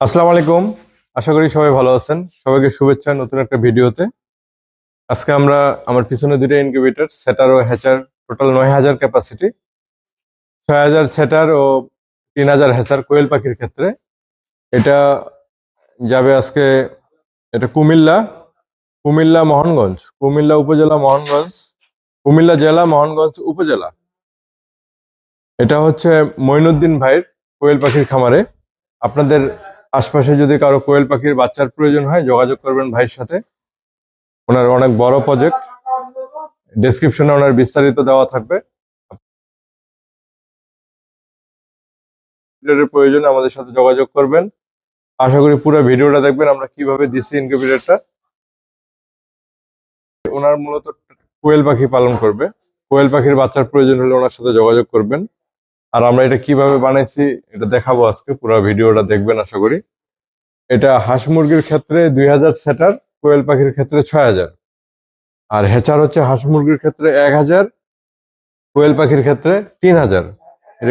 আসসালামু আলাইকুম। আশা করি সবাই ভালো আছেন। সবাইকে শুভেচ্ছা নতুন একটা ভিডিওতে। আজকে আমরা আমার পিছনে দুটো ইনকিউবেটর সেটার ও হ্যাচার টোটাল নয় হাজার ক্যাপাসিটি ছয় হাজার সেটার ও তিন হাজার হ্যাচার কোয়েল পাখির ক্ষেত্রে। এটা যাবে আজকে, এটা কুমিল্লা কুমিল্লা মোহনগঞ্জ, কুমিল্লা উপজেলা মোহনগঞ্জ, কুমিল্লা জেলা মোহনগঞ্জ উপজেলা। এটা হচ্ছে মঈনুদ্দিন ভাইয়ের কোয়েল পাখির খামারে। আপনাদের আশপাশে যদি কারও কোয়েল পাখির বাচ্চার প্রয়োজন হয়, যোগাযোগ করবেন ভাইয়ের সাথে। ওনার অনেক বড় প্রজেক্ট ডেসক্রিপশনে ওনার বিস্তারিত দেওয়া থাকবে। প্রয়োজন আমাদের সাথে যোগাযোগ করবেন। আশা করি পুরো ভিডিওটা দেখবেন আমরা কীভাবে দিচ্ছি ইনকিউবেটরটা ওনার মূলত কোয়েল পাখি পালন করবে। কোয়েল পাখির বাচ্চার প্রয়োজন হলে ওনার সাথে যোগাযোগ করবেন। আর আমরা এটা কীভাবে বানাইছি এটা দেখাবো আজকে, পুরো ভিডিওটা দেখবেন আশা করি। এটা হাঁস মুরগির ক্ষেত্রে দুই হাজার, সেটার কোয়েল পাখির ক্ষেত্রে ছয় হাজার। আর হেচার হচ্ছে হাঁস মুরগির ক্ষেত্রে এক হাজার, কোয়েল পাখির ক্ষেত্রে তিন হাজার।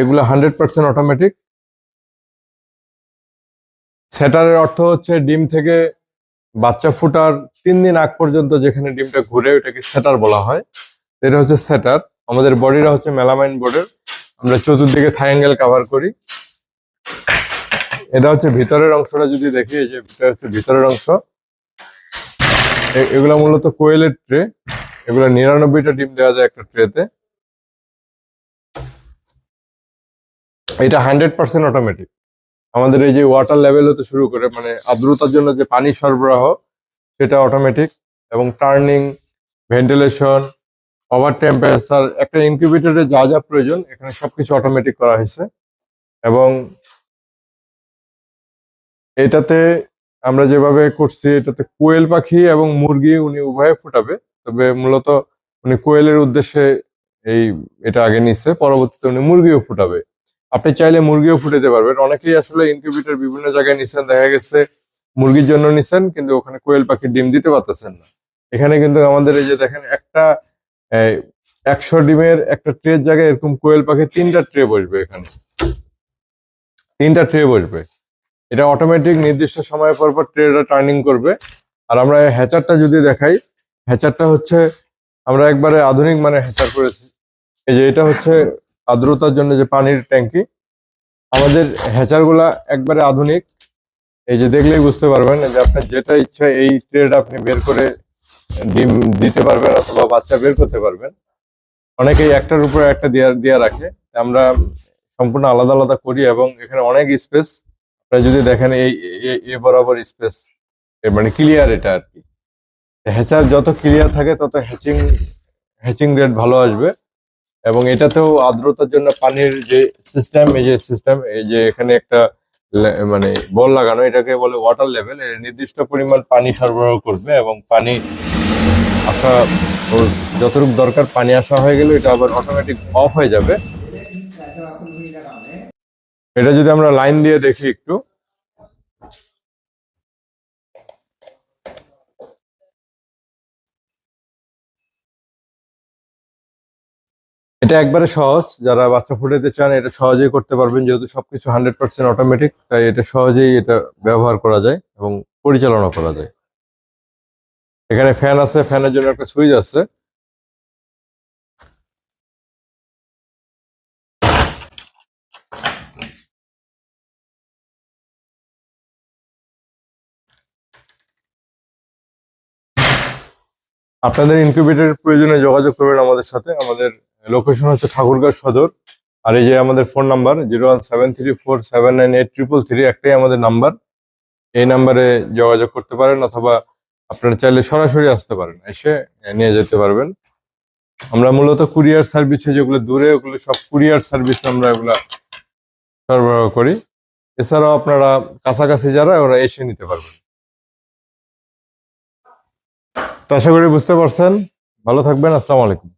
এগুলো হান্ড্রেড পার্সেন্ট অটোমেটিক। সেটারের অর্থ হচ্ছে ডিম থেকে বাচ্চা ফুটার তিন দিন আগ পর্যন্ত যেখানে ডিমটা ঘুরে, ওটাকে সেটার বলা হয়। এটা হচ্ছে সেটার। আমাদের বডিটা হচ্ছে মেলামাইন বোর্ডের আমরা চতুর্দিকে থাইঙ্গেল কাভার করি। এটা হচ্ছে ভিতরের অংশটা, যদি দেখি, এই যে এটা হচ্ছে ভিতরের অংশ। এগুলা মূলত কোয়েলের ট্রে। এগুলো নিরানব্বইটা ডিম দেওয়া যায় একটা ট্রেতে। এটা হান্ড্রেড পার্সেন্ট অটোমেটিক আমাদের এই যে ওয়াটার লেভেল হতে শুরু করে মানে আর্দ্রতার জন্য যে পানি সরবরাহ, সেটা অটোমেটিক এবং টার্নিং ভেন্টিলেশন ওভার টেম্পারেচার একটা ইনকিউবেটরে যা যা প্রয়োজন, এখানে সবকিছু অটোমেটিক করা হয়েছে। এবং এটাতে আমরা যেভাবে করছি, এটাতে কোয়েল পাখি এবং মুরগি উনি উভয়ে ফুটাবে। তবে মূলত উনি কোয়েলের উদ্দেশ্যে এই, এটা আগে নিচ্ছে, পরবর্তীতে উনি মুরগিও ফুটাবে। আপনি চাইলে মুরগিও ফুটাতে পারবেন। অনেকেই আসলে ইনকিউবেটর বিভিন্ন জায়গায় নিছেন দেখা গেছে মুরগির জন্য নিছেন কিন্তু ওখানে কোয়েল পাখির ডিম দিতে পারতেছেন না। এখানে কিন্তু আমাদের এই যে দেখেন, একটা একশো ডিমের একটা ট্রের জায়গায় এরকম কোয়েল পাখি তিনটা ট্রে বসবে এখানে। তিনটা ট্রে বসবে। এটা অটোমেটিক নির্দিষ্ট সময় পর পর ট্রেটা টার্নিং করবে। আর আমরা হ্যাচারটা যদি দেখাই, হ্যাচারটা হচ্ছে আমরা একবারে আধুনিক মানে হ্যাচার করেছি। এই যে এটা হচ্ছে আর্দ্রতার জন্য যে পানির ট্যাঙ্কি। আমাদের হ্যাচারগুলা একবারে আধুনিক। এই যে দেখলেই বুঝতে পারবেন যে আপনার যেটা ইচ্ছা এই ট্রেটা আপনি বের করে ডিম দিতে পারবেন অথবা বাচ্চা বের করতে পারবেন। অনেকেই একটার উপরে একটা দেওয়া দেওয়া রাখে। আমরা সম্পূর্ণ আলাদা আলাদা করি এবং এখানে অনেক স্পেস আপনারা যদি দেখেন এই, এ- বরাবর স্পেস মানে ক্লিয়ার এটা আর কি। হ্যাচার যত ক্লিয়ার থাকে, তত হ্যাচিং হ্যাচিং রেট ভালো আসবে। এবং এটাতেও আর্দ্রতার জন্য পানির যে সিস্টেম এই যে সিস্টেম এই যে এখানে একটা মানে বল লাগানো, এটাকে বলে ওয়াটার লেভেল নির্দিষ্ট পরিমাণ পানি সরবরাহ করবে এবং পানি আসা যতটুকু দরকার পানি আসা হয়ে গেলে এটা আবার অটোমেটিক অফ হয়ে যাবে। এটা যদি আমরা লাইন দিয়ে দেখি একটু। এটা একবারে সহজ। যারা বাচ্চা ফুটাতে চান, এটা সহজেই করতে পারবেন, যেহেতু সবকিছু হান্ড্রেড পার্সেন্ট অটোমেটিক তাই এটা সহজেই এটা ব্যবহার করা যায় এবং পরিচালনা করা যায়। এখানে ফ্যান আছে ফ্যানের জন্য একটা সুইচ আছে। আপনাদের ইনকিউবেটরের প্রয়োজনে যোগাযোগ করবেন আমাদের সাথে। আমাদের লোকেশন হচ্ছে ঠাকুরগাঁও সদর। আর এই যে আমাদের phone number zero one seven three four seven nine eight triple three একটাই আমাদের নাম্বার এই নাম্বারে যোগাযোগ করতে পারেন অথবা আপনারা চাইলে সরাসরি আসতে পারেন, এসে নিয়ে যেতে পারবেন। আমরা মূলত কুরিয়ার সার্ভিসে যেগুলো দূরে, ওগুলো সব কুরিয়ার সার্ভিস আমরা এগুলা সরবরাহ করি। এছাড়াও আপনারা কাছাকাছি যারা, ওরা এসে নিতে পারবেন। তো আশা করি বুঝতে পারছেন। ভালো থাকবেন, আসসালামু আলাইকুম।